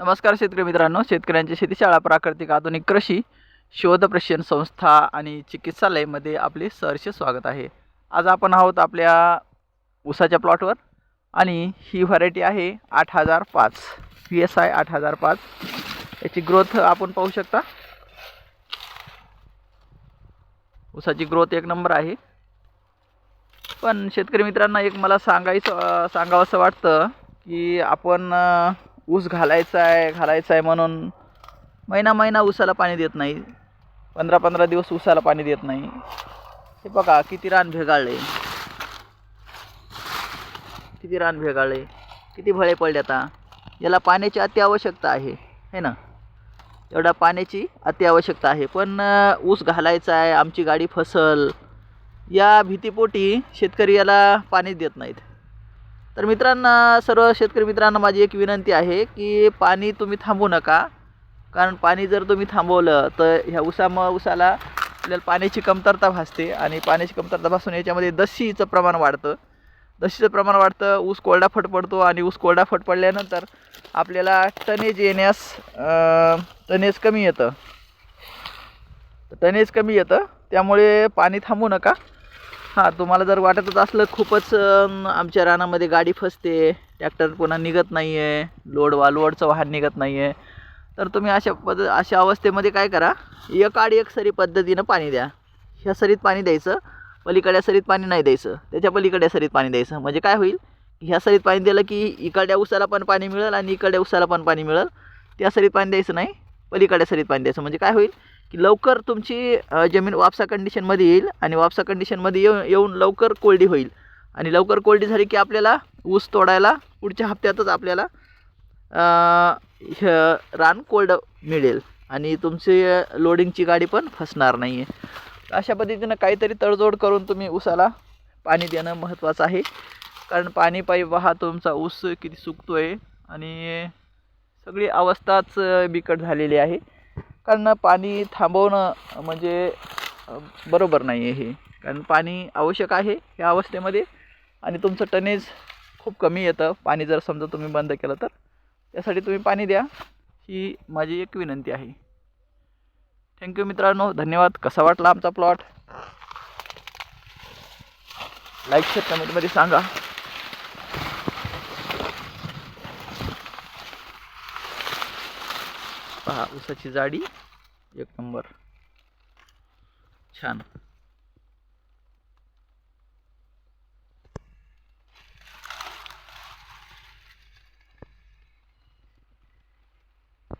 नमस्कार शेतकरी मित्रांनो शेतकऱ्यांची शेतीशाळा प्राकृतिक आधुनिक कृषी शोध प्रशिक्षण संस्था आणि चिकित्सालयमध्ये आपले सहर्ष स्वागत आहे. आज आपण आहोत आपल्या ऊसाच्या प्लॉटवर आणि ही व्हरायटी आहे आठ हजार पाच व्ही एस आय आठ हजार पाच. याची ग्रोथ आपण पाहू शकता. ऊसाची ग्रोथ एक नंबर आहे. पण शेतकरी मित्रांना एक मला सांगायचं सांगावंसं वाटतं की आपण ऊस घालायचा आहे घालायचा आहे म्हणून महिना महिना ऊसाला पाणी देत नाही. पंधरा पंधरा दिवस ऊसाला पाणी देत नाही. हे बघा किती रान भेगाळले. किती रान भेगाळले. किती भळे पडले आता. याला पाण्याची अति आवश्यकता आहे है ना? एवढा पाण्याची अति आवश्यकता आहे. पण ऊस घालायचा आहे आमची गाडी फसल. या भीतीपोटी शेतकरी याला पाणी देत नाहीत. तर मित्रांना सर्व शेतकरी मित्रांना माझी एक विनंती आहे की पाणी तुम्ही थांबवू नका. कारण पाणी जर तुम्ही थांबवलं तर ह्या उसाम उसाला आपल्याला पाण्याची कमतरता भासते आणि पाण्याची कमतरता भासून याच्यामध्ये दशीचं प्रमाण वाढतं. दशीचं प्रमाण वाढतं ऊस कोरडा फट पडतो आणि ऊस कोरडा फट पडल्यानंतर आपल्याला टनेज येण्यास टनेज कमी येतं. टनेज कमी येतं त्यामुळे पाणी थांबू नका. हां तुम्हाला जर वाटतच असलं खूपच आमच्या रानामध्ये गाडी फसते ट्रॅक्टर पुन्हा निघत नाही आहे लोड वा लोडचं वाहन निघत नाही आहे तर तुम्ही अशा पद अशा अवस्थेमध्ये काय करा एक आड एक सरी पद्धतीनं पाणी द्या. ह्या सरीत पाणी द्यायचं पलीकड्या सरीत पाणी नाही द्यायचं त्याच्या पलीकड्या सरीत पाणी द्यायचं. म्हणजे काय होईल ह्या सरीत पाणी दिलं की इकडल्या उसाला पण पाणी मिळेल आणि इकडल्या उसाला पण पाणी मिळेल. त्या सरीत पाणी द्यायचं नाही पलीकड्या सरीत पाणी द्यायचं. म्हणजे काय होईल की लवकर तुमची जमीन वापसा कंडिशनमध्ये येईल आणि वापसा कंडिशनमध्ये येऊन येऊन लवकर कोरडी होईल. आणि लवकर कोरडी झाली की आपल्याला ऊस तोडायला पुढच्या हप्त्यातच आपल्याला ह रान कोरडं मिळेल. आणि तुमची लोडिंगची गाडी पण फसणार नाही आहे अशा पद्धतीनं काहीतरी तडजोड करून तुम्ही ऊसाला पाणी देणं महत्त्वाचं आहे. कारण पाणी पाईप हा तुमचा ऊस किती सुकतो आहे आणि सगळी अवस्थाच बिकट झालेली आहे. कारण पाणी थांबवणं म्हणजे बरोबर नाही आहे हे. कारण पाणी आवश्यक आहे ह्या अवस्थेमध्ये आणि तुमचं टनेज खूप कमी येतं. पाणी जर समजा तुम्ही बंद केलं तर. त्यासाठी तुम्ही पाणी द्या. ही माझी एक विनंती आहे. थँक्यू मित्रांनो. धन्यवाद. कसा वाटला आमचा प्लॉट लाईक शेअर कमेंटमध्ये सांगा. पहा ऊसाची जाडी एक नंबर. छान.